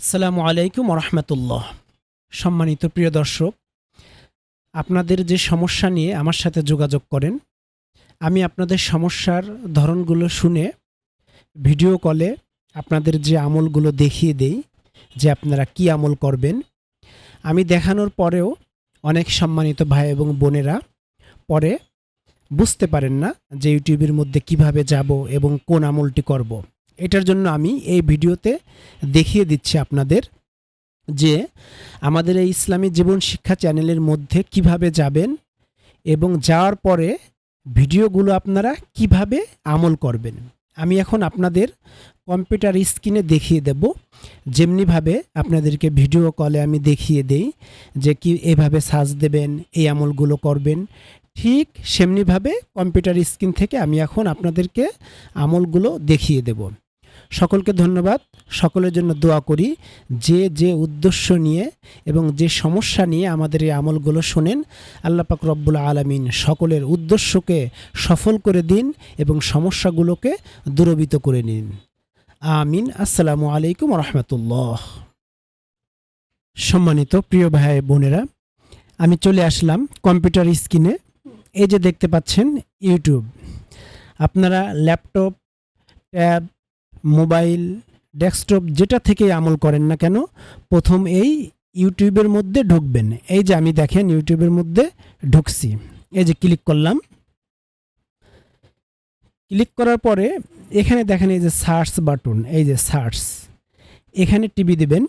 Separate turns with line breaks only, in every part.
আসসালামু আলাইকুম রহমতুল্লাহ সম্মানিত প্রিয় দর্শক, আপনাদের যে সমস্যা নিয়ে আমার সাথে যোগাযোগ করেন, আমি আপনাদের সমস্যার ধরনগুলো শুনে ভিডিও কলে আপনাদের যে আমলগুলো দেখিয়ে দেই, যে আপনারা কি আমল করবেন, আমি দেখানোর পরেও অনেক সম্মানিত ভাই এবং বোনেরা পরে বুঝতে পারেন না যে ইউটিউবের মধ্যে কীভাবে যাব এবং কোন আমলটি করব। এটার জন্য আমি এই ভিডিওতে দেখিয়ে দিচ্ছি আপনাদের যে আমাদের এই ইসলামী জীবন শিক্ষা চ্যানেলের মধ্যে কীভাবে যাবেন এবং যাওয়ার পরে ভিডিওগুলো আপনারা কীভাবে আমল করবেন। আমি এখন আপনাদের কম্পিউটার স্ক্রিনে দেখিয়ে দেব। যেমনিভাবে আপনাদেরকে ভিডিও কলে আমি দেখিয়ে দেই যে কি এভাবে সার্চ দেবেন, এই আমলগুলো করবেন। ঠিক সেমনিভাবে কম্পিউটার স্ক্রিন থেকে আমি এখন আপনাদেরকে আমলগুলো দেখিয়ে দেব। সকলকে ধন্যবাদ। সকলের জন্য দোয়া করি। যে যে উদ্দেশ্য নিয়ে এবং যে সমস্যা নিয়ে আমাদের এই আমলগুলো শোনেন, আল্লাহ পাক রব্বুল আলমিন সকলের উদ্দেশ্যকে সফল করে দিন এবং সমস্যাগুলোকে দূরবিত করে নিন। আমিন। আসসালামু আলাইকুম রহমতুল্লাহ। সম্মানিত প্রিয় ভাই বোনেরা, আমি চলে আসলাম কম্পিউটার স্ক্রিনে। এই যে দেখতে পাচ্ছেন ইউটিউব। আপনারা ল্যাপটপ, ট্যাব মোবাইল, ডেস্কটপ যেটা থেকে আমল করেন না কেন, প্রথম এই ইউটিউবের মধ্যে ঢুকবেন। এই যে আমি দেখেন ইউটিউবের মধ্যে ঢুকছি। এই যে ক্লিক করলাম। ক্লিক করার পরে এখানে দেখেন এই যে সার্চ বাটন, এই যে সার্চ। এখানে টিভি দিবেন,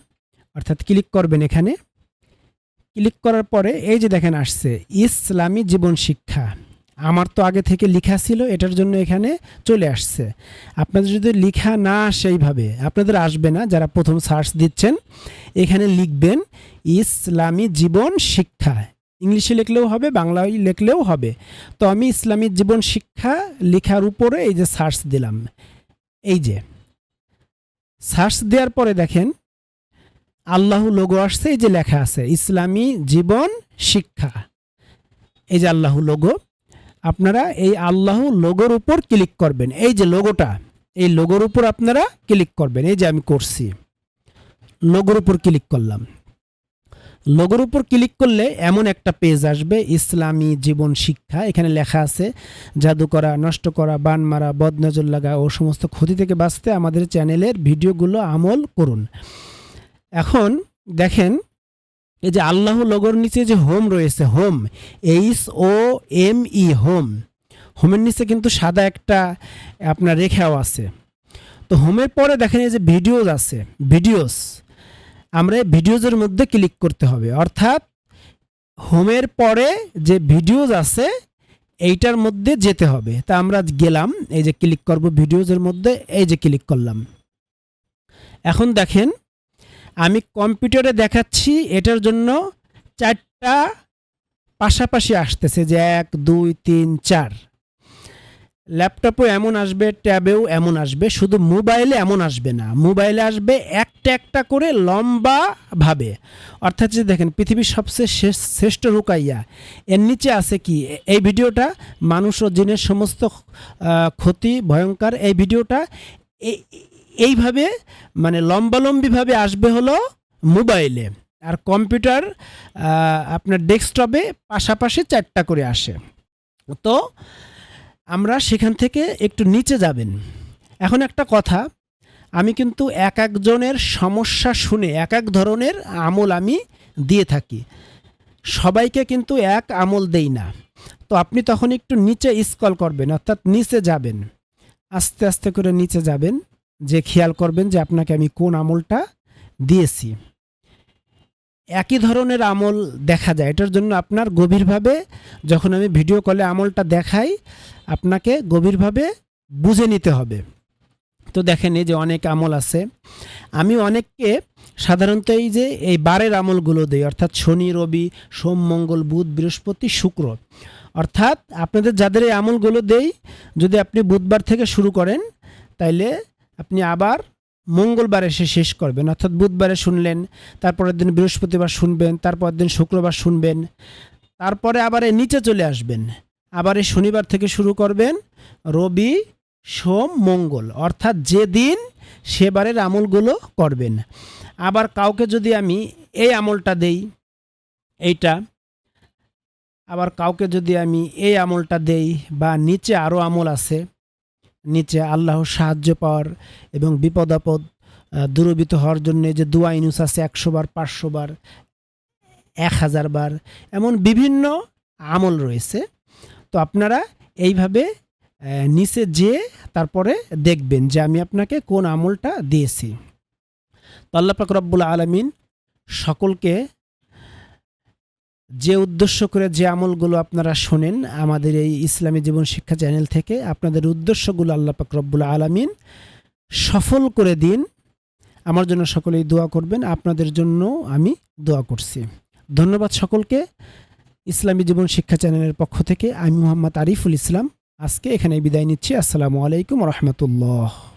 অর্থাৎ ক্লিক করবেন এখানে। ক্লিক করার পরে এই যে দেখেন আসছে, ইসলামী জীবন শিক্ষা। আমার তো আগে থেকে লেখা ছিল, এটার জন্য এখানে চলে আসছে। আপনাদের যদি লেখা না আসে এইভাবে, আপনাদের আসবে না, যারা প্রথম সার্চ দিচ্ছেন, এখানে লিখবেন, ইসলামী জীবন শিক্ষা। ইংলিশে লিখলেও হবে, বাংলায় লিখলেও হবে। তো আমি ইসলামী জীবন শিক্ষা লেখার উপরে এই যে সার্চ দিলাম। এই যে। সার্চ দেওয়ার পরে দেখেন, আল্লাহ লোগো আসছে, এই যে লেখা আছে, ইসলামী জীবন শিক্ষা। এই যে আল্লাহ লোগো। আপনারা এই আল্লাহ লোগোর উপর ক্লিক করবেন। এই যে লোগোটা, এই লোগোর উপর আপনারা ক্লিক করবেন। এই যে আমি করছি, লোগোর উপর ক্লিক করলাম। লোগোর উপর ক্লিক করলে এমন একটা পেজ আসবে, ইসলামী জীবন শিক্ষা। এখানে লেখা আছে, জাদু করা, নষ্ট করা, বান মারা, বদনজর লাগা ও সমস্ত ক্ষতি থেকে বাঁচতে আমাদের চ্যানেলের ভিডিওগুলো আমল করুন। এখন দেখেন এই যে আল্লাহ লগর নিচে যে হোম রয়েছে, home H O M E home. হোমের নিচে কিন্তু সাদা একটা আপনার রেখাও আছে। তো হোমের পরে দেখেন এই যে ভিডিওজ আছে ভিডিওস আমরা এই ভিডিওজের মধ্যে ক্লিক করতে হবে। অর্থাৎ হোমের পরে যে ভিডিওজ আছে, এইটার মধ্যে যেতে হবে। তা আমরা গেলাম, এই যে ক্লিক করব ভিডিওজের মধ্যে, এই যে ক্লিক করলাম। এখন দেখেন আমি কম্পিউটারে দেখাচ্ছি, এটার জন্য চারটা পাশাপাশি আসতেছে যে এক, দুই, তিন, চার। ল্যাপটপও এমন আসবে, ট্যাবেও এমন আসবে, শুধু মোবাইলে এমন আসবে না। মোবাইলে আসবে একটা একটা করে লম্বা ভাবে। অর্থাৎ যে দেখেন, পৃথিবীর সবচেয়ে শ্রেষ্ঠ রুকাইয়া। এর নিচে আছে কি? এই ভিডিওটা, মানুষ ও জিনের সমস্ত ক্ষতি, ভয়ঙ্কর, এই ভিডিওটা এইভাবে মানে লম্বালম্বিভাবে আসবে হলো মোবাইলে। আর কম্পিউটার আপনার ডেস্কটপে পাশাপাশি চারটা করে আসে। তো আমরা সেখান থেকে একটু নিচে যাবেন। এখন একটা কথা, আমি কিন্তু এক একজনের সমস্যা শুনে, এক এক ধরনের আমল আমি দিয়ে থাকি। সবাইকে কিন্তু এক আমল দেই না। তো আপনি তখন একটু নিচে স্কল করবেন, অর্থাৎ নিচে যাবেন। আস্তে আস্তে করে নিচে যাবেন। যে খেয়াল করবেন যে আপনাকে আমি কোন আমলটা দিয়েছি। একই ধরনের আমল দেখা যায়, এটার জন্য আপনার গভীরভাবে যখন আমি ভিডিও কলে আমলটা দেখাই, আপনাকে গভীরভাবে বুঝে নিতে হবে। তো দেখেন এই যে অনেক আমল আছে। আমি অনেককে সাধারণত এই যে এই বারের আমলগুলো দিই, অর্থাৎ শনি, রবি, সোম, মঙ্গল, বুধ, বৃহস্পতি, শুক্র। অর্থাৎ আপনাদের যাদের এই আমলগুলো দেই, যদি আপনি বুধবার থেকে শুরু করেন, তাইলে আপনি আবার মঙ্গলবার এসে শেষ করবেন, অর্থাৎ বুধবারে শুনলেন, তারপরের দিন বৃহস্পতিবার শুনবেন, তারপরের দিন শুক্রবার শুনবেন, তারপরে আবার এই নিচে চলে আসবেন। আবার এই শনিবার থেকে শুরু করবেন রবি, সোম, মঙ্গল, অর্থাৎ যে দিন সেবারের আমলগুলো করবেন। আবার কাউকে যদি আমি এই আমলটা দেই, এইটা, আবার কাউকে যদি আমি এই আমলটা দেই বা নিচে আরও আমল আছে নিচে আল্লাহর সাহায্য পাওয়ার এবং বিপদ আপদ আহ, হওয়ার জন্য যে দোয়া ইনুস আছে একশো বার পাঁচশো বার এক হাজার বার এমন বিভিন্ন আমল রয়েছে। তো আপনারা এইভাবে নিচে যেয়ে তারপরে দেখবেন যে আমি আপনাকে কোন আমলটা দিয়েছি। তো আল্লাহ রব্বুল আলমিন সকলকে যে উদ্দেশ্য করে যে আমলগুলো আপনারা শোনেন আমাদের এই ইসলামী জীবন শিক্ষা চ্যানেল থেকে, আপনাদের উদ্দেশ্যগুলো আল্লাহ পাক রব্বুল আলমিন সফল করে দিন। আমার জন্য সকলেই দোয়া করবেন, আপনাদের জন্য আমি দোয়া করছি। ধন্যবাদ সকলকে ইসলামী জীবন শিক্ষা চ্যানেলের পক্ষ থেকে। আমি মোহাম্মদ আরিফুল ইসলাম, আজকে এখানে বিদায় নিচ্ছি। আসসালামু আলাইকুম রহমতুল্লাহ।